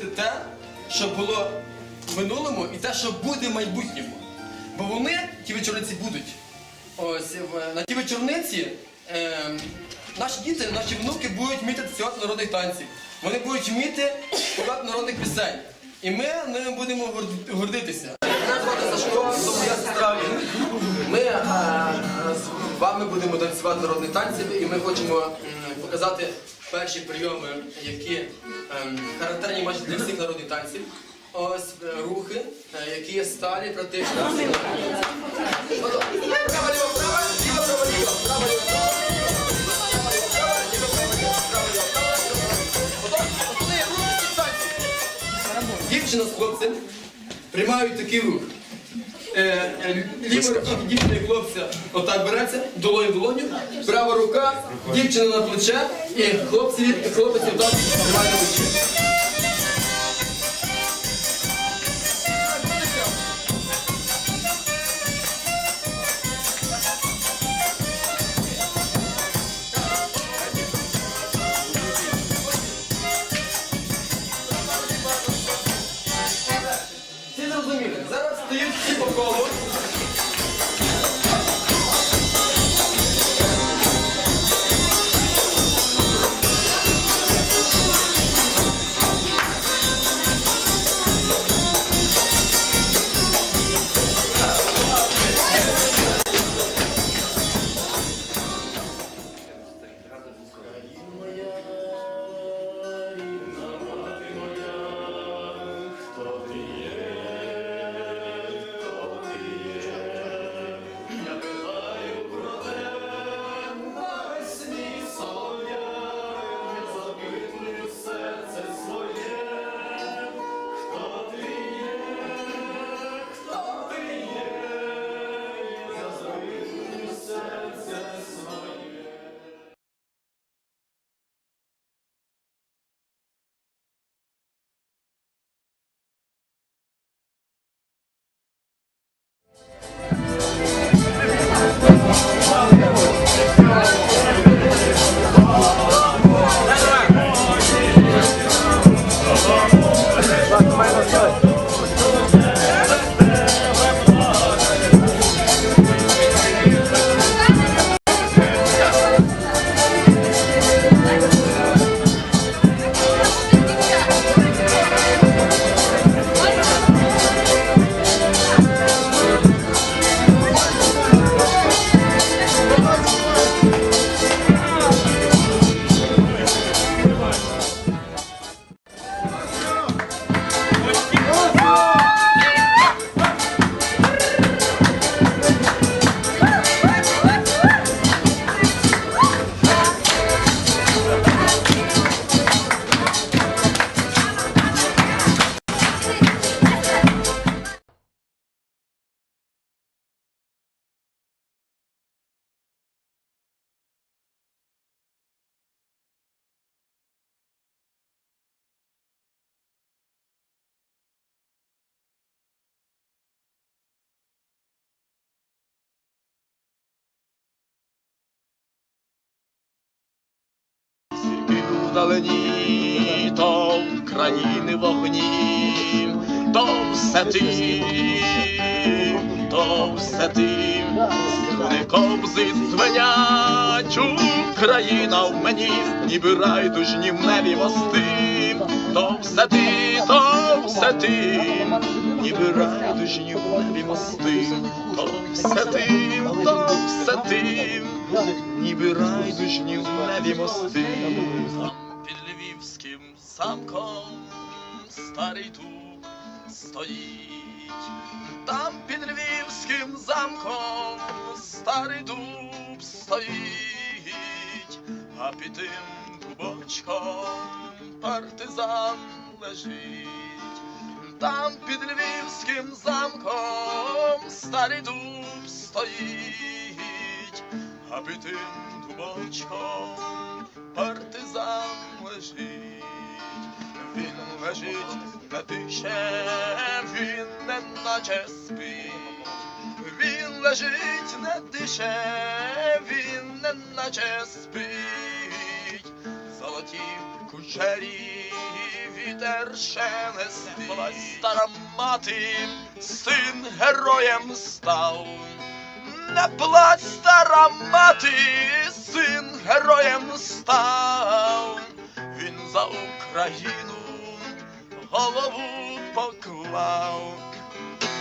говорити те, що було в минулому, і те, що буде в майбутньому. Бо вони, ті вечорниці, будуть. Ось на ті вечорниці е, наші діти, наші внуки будуть вміти танцювати народних танців. Вони будуть вміти співати народних пісень. І ми ними будемо гордитися. Мене звати Сашко. Ми е, з вами будемо танцювати народних танців, і ми хочемо показати перші прийоми, які ем, характерні майже для всіх народних танців. Ось е, рухи, е, які є сталі, практично. Дівчина з хлопцем приймають такий рух. Е, е, Ліва рука дівчини і хлопця отак береться, долоню в долоню, права рука, дівчина на плече і хлопці, хлопець отак тримає на плечі. Вдалині, то країни вогні, то все ти, то все ти, струни кобзи дзвенять, Україна в мені, ніби райдужні в небі мости, то все ти, то все ти, ніби райдужні в небі мости, то все ти, то все ти, ніби райдужні в небі мости. Замком старий дуб стоїть, там під львівським замком старий дуб стоїть, а під тим дубочком партизан лежить. Там під львівським замком старий дуб стоїть, а під тим дубочком партизан лежить. Лежить не дише, він не наче спить. Він лежить не дише, він не наче спить. Золоті кучері вітер шелестить, стара мати, син героєм став. Не плач, стара мати, син героєм став. Він за Україну голову поклав.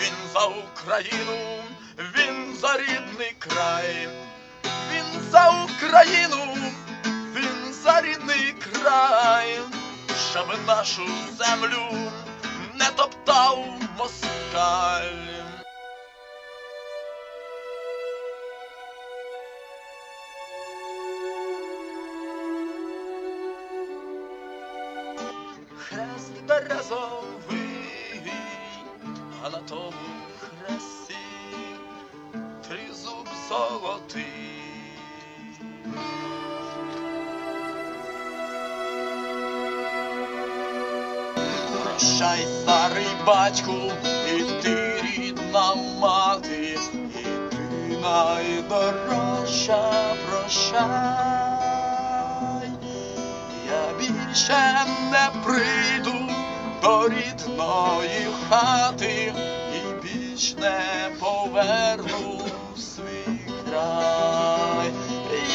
Він за Україну, він за рідний край. Він за Україну, він за рідний край, щоб нашу землю не топтав москаль. На тому хресті тризуб золотий. Прощай, старий батьку, і ти рідна мати, і ти найдорожча прощай. Я більше не прийду до рідної хати і не поверну в свій край.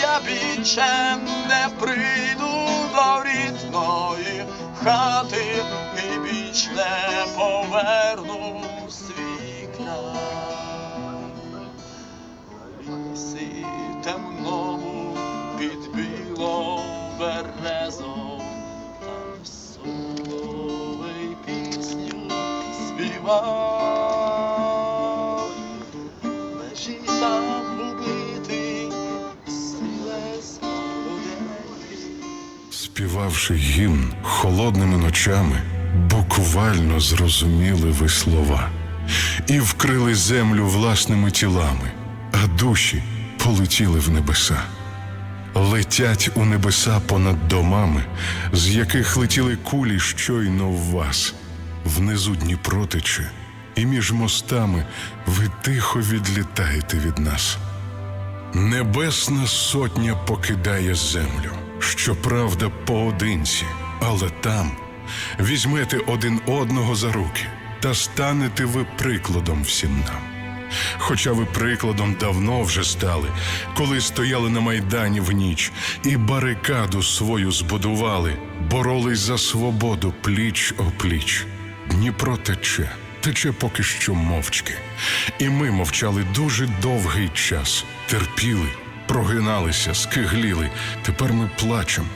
Я більше не прийду до рідної хати і більш не поверну в свій край. На темному під білом березом, там пісню співав. Там стрілець. Співавши гімн холодними ночами, буквально зрозуміли ви слова і вкрили землю власними тілами, а душі полетіли в небеса. Летять у небеса понад домами, з яких летіли кулі щойно в вас. Внизу Дніпро тече, і між мостами ви тихо відлітаєте від нас. Небесна сотня покидає землю, щоправда, поодинці, але там візьмете один одного за руки та станете ви прикладом всім нам. Хоча ви прикладом давно вже стали, коли стояли на майдані в ніч і барикаду свою збудували, боролись за свободу пліч о пліч. Дніпро тече, тече поки що мовчки. І ми мовчали дуже довгий час, терпіли, прогиналися, скигліли. Тепер ми плачемо,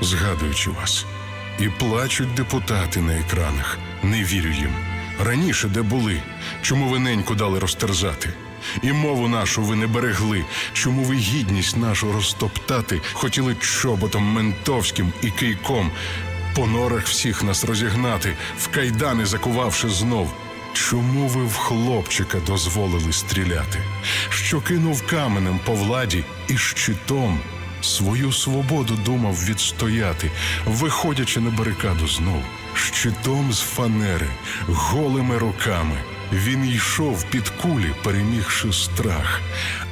згадуючи вас. І плачуть депутати на екранах. Не вірю їм. Раніше де були, чому ви неньку дали розтерзати? І мову нашу ви не берегли, чому ви гідність нашу розтоптати хотіли чоботом ментовським і кийком, по норах всіх нас розігнати, в кайдани закувавши знов. Чому ви в хлопчика дозволили стріляти, що кинув каменем по владі і щитом свою свободу думав відстояти, виходячи на барикаду знов, щитом з фанери, голими руками. Він йшов під кулі, перемігши страх.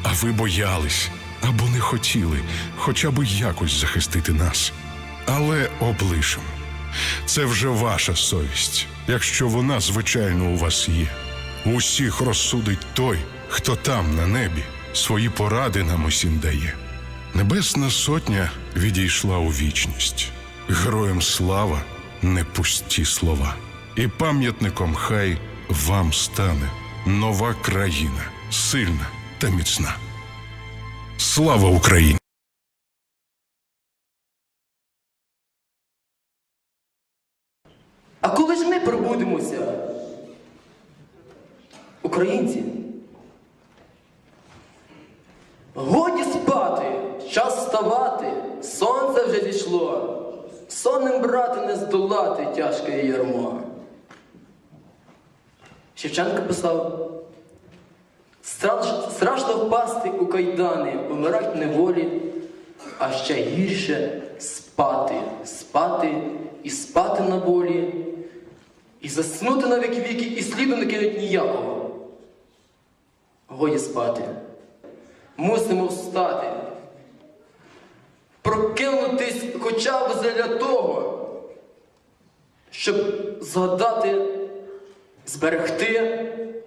А ви боялись або не хотіли хоча б якось захистити нас. Але облишимо. Це вже ваша совість, якщо вона, звичайно, у вас є. Усіх розсудить той, хто там, на небі, свої поради нам усім дає. Небесна сотня відійшла у вічність. Героям слава не пусті слова. І пам'ятником хай вам стане нова країна, сильна та міцна. Слава Україні! А коли ж ми пробудемося? Українці. Годі спати, час вставати, сонце вже зійшло. Сонним брати не здолати тяжке ярмо. Шевченко писав. «Страш- Страшно впасти у кайдани, помирать в неволі, а ще гірше спати, спати і спати на болі, і заснути на віки віки, і сліду не кинуть ніякого. Годі спати. Мусимо встати. прокинутись хоча б для того, щоб згадати, зберегти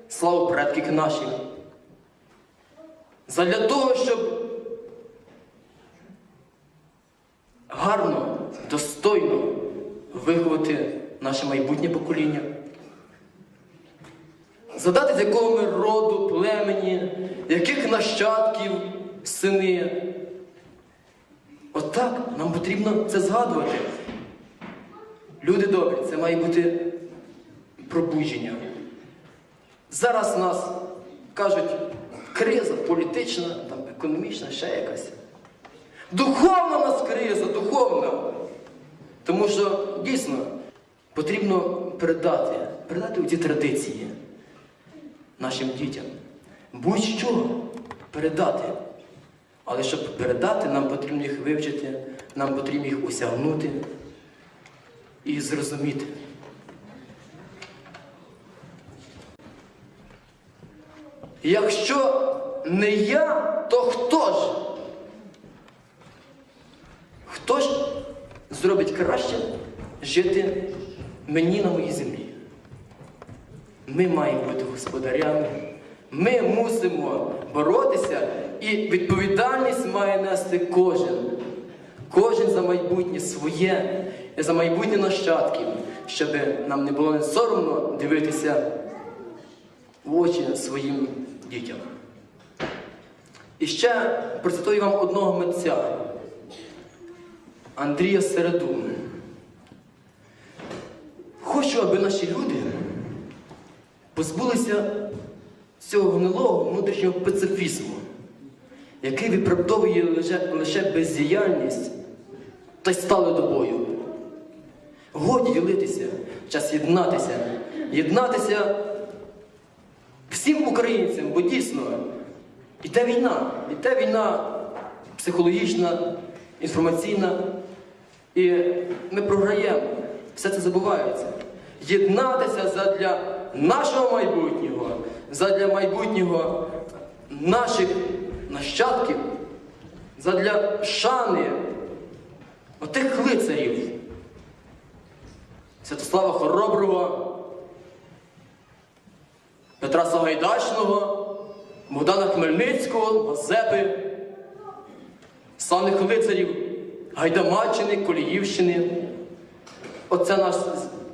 славу предків наших. Задля того, щоб наше майбутнє покоління. Задати, з якого ми роду, племені, яких нащадків, сини. Отак нам потрібно це згадувати. Люди добрі, це має бути пробудження. Зараз у нас кажуть, криза політична, там, економічна, ще якась. Духовна в нас криза, духовна. Тому що дійсно потрібно передати, передати ці традиції нашим дітям. Будь-що передати. Але щоб передати, нам потрібно їх вивчити, нам потрібно їх осягнути і зрозуміти. Якщо не я, то хто ж? Хто ж зробить краще жити мені на моїй землі? Ми маємо бути господарями. Ми мусимо боротися, і відповідальність має нести кожен. Кожен за майбутнє своє за майбутнє нащадків, щоб нам не було не соромно дивитися в очі своїм дітям. І ще процитую вам одного митця Андрія Середу. Хочу, аби наші люди позбулися цього гнилого внутрішнього пацифізму, який виправдовує лише, лише бездіяльність та й стали до бою. Годі ділитися, час єднатися, єднатися всім українцям, бо дійсно іде війна, іде війна психологічна, інформаційна, і ми програємо, все це забувається. Єднатися задля нашого майбутнього, задля майбутнього наших нащадків, задля шани отих лицарів. Святослава Хороброго, Петра Сагайдачного, Богдана Хмельницького, Мазепи, славних лицарів Гайдамаччини, Коліївщини. Оце наш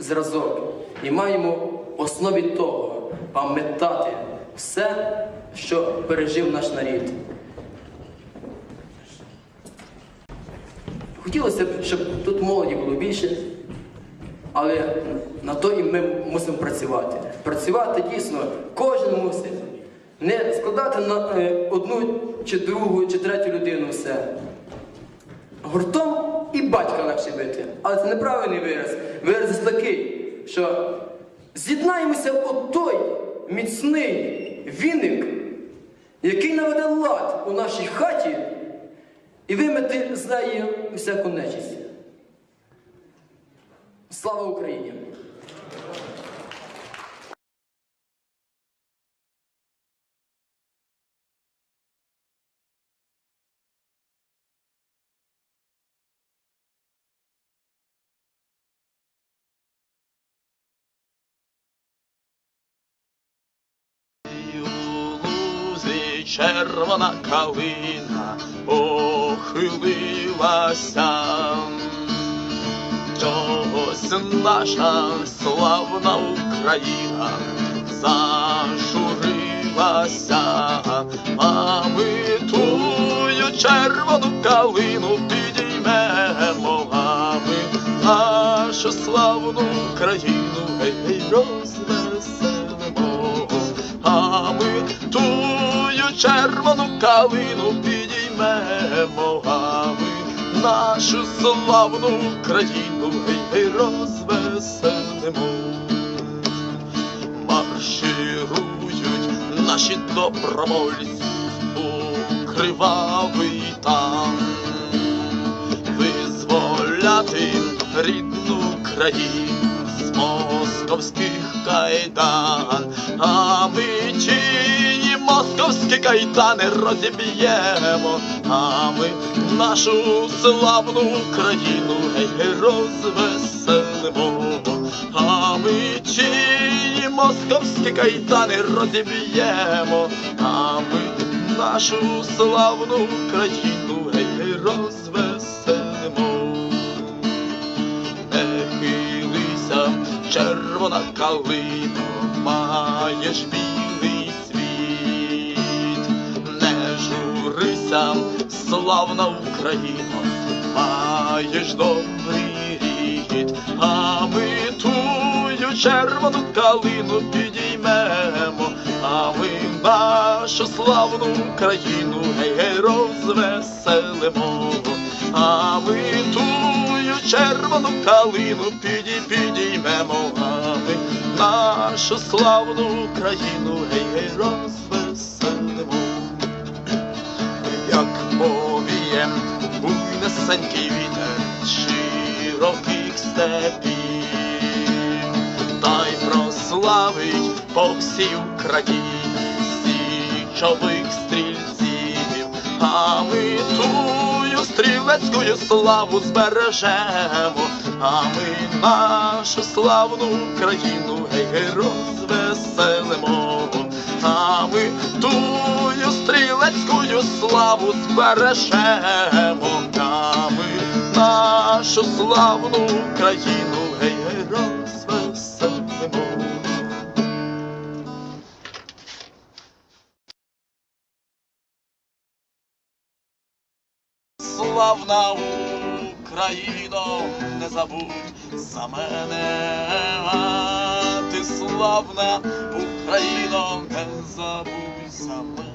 зразок. І маємо в основі того пам'ятати все, що пережив наш нарід. Хотілося б, щоб тут молоді було більше, але на то і ми мусимо працювати. Працювати дійсно кожен мусить. Не складати на е, одну чи другу, чи третю людину все. Гуртом і батька легше бити. Але це неправильний вираз. Вираз такий, що з'єднаємося у той міцний віник, який наведе лад у нашій хаті і вимети з неї всяку нечість. Слава Україні! Червона калина похилилася. Чогось наша славна Україна зажурилася, а ми тую червону калину підіймемо, нашу славну Україну гей, розвеселимо, а ми тую червону калину підіймемо, а нашу славну Україну гей, гей, розвеселимо. Марширують наші добровольці у кривавий там визволяти рідну країну московських кайдан, а ми тіні московські кайдани розіб'ємо, а ми нашу славну країну гей, розвеселимо, а ми чиї московські кайдани розіб'ємо, а ми нашу славну країну гей, розвеселимо. Не хилися, червона калино, маєш білий журися, славна Україна, маєш добрий рід, а ми тую червону калину підіймемо, а ми нашу славну Україну гей, гей, розвеселимо, а ми тую червону калину піді підіймемо, а ми нашу славну країну гей, гей, розвеселимо. Повієм буйнесенький вітер широких степів, та й прославить по всій Україні січових стрільців, а ми тую стрілецькою славу збережемо, а ми нашу славну країну гей, розвеселимо, а ми тую стрілецькою славу збережемо, ми нашу славну країну гей, гей, розвеселимо. Славна Україно, не забудь за мене, а ти славна Україно, не забудь за мене.